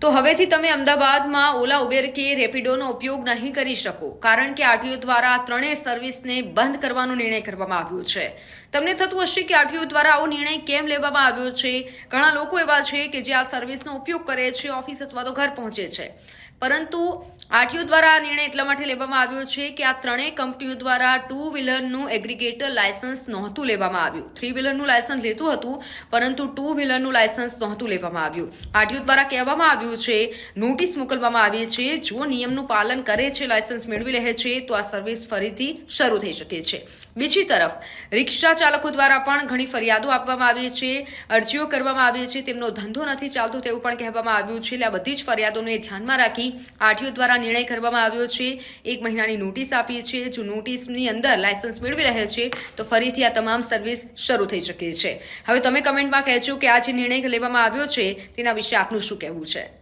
તો હવેથી તમે અમદાવાદમાં ઓલા ઉબેર કે રેપિડોનો ઉપયોગ નહીં કરી શકો, કારણ કે આરટીઓ દ્વારા આ ત્રણેય સર્વિસને બંધ કરવાનો નિર્ણય કરવામાં આવ્યો છે. તમને થતું હશે કે આરટીઓ દ્વારા આવો નિર્ણય કેમ લેવામાં આવ્યો છે? ઘણા લોકો એવા છે કે જે આ સર્વિસનો ઉપયોગ કરે છે, ઓફિસ અથવા તો ઘર પહોંચે છે. પરંતુ આરટીઓ દ્વારા આ નિર્ણય એટલા માટે લેવામાં આવ્યો છે કે આ ત્રણેય કંપનીઓ દ્વારા ટુ વ્હીલરનું એગ્રીગેટર લાયસન્સ નહોતું લેવામાં આવ્યું. થ્રી વ્હીલરનું લાયસન્સ લેતું હતું, પરંતુ ટુ વ્હીલરનું લાયસન્સ નહોતું લેવામાં આવ્યું. આરટીઓ દ્વારા કહેવામાં આવ્યું છે, નોટિસ મોકલવામાં આવી છે જો નિયમનું પાલન કરે છે, લાયસન્સ મેળવી રહે છે, તો આ સર્વિસ ફરીથી શરૂ થઈ શકે છે. બીજી તરફ, રિક્ષા ચાલકો દ્વારા પણ ઘણી ફરિયાદો આપવામાં આવી છે, અરજીઓ કરવામાં આવી છે, તેમનો ધંધો નથી ચાલતો તેવું પણ કહેવામાં આવ્યું છે. એટલે આ બધી જ ફરિયાદોને ધ્યાનમાં રાખી આરટીઓ દ્વારા નિર્ણય કરવામાં આવ્યો છે. એક મહિનાની નોટિસ આપી છે જો નોટિસની અંદર લાયસન્સ મેળવી રહે છે, તો ફરીથી આ તમામ સર્વિસ શરૂ થઈ શકે છે. હવે તમે કમેન્ટમાં કહેજો કે આ જે નિર્ણય લેવામાં આવ્યો છે, તેના વિશે આપનું શું કહેવું છે?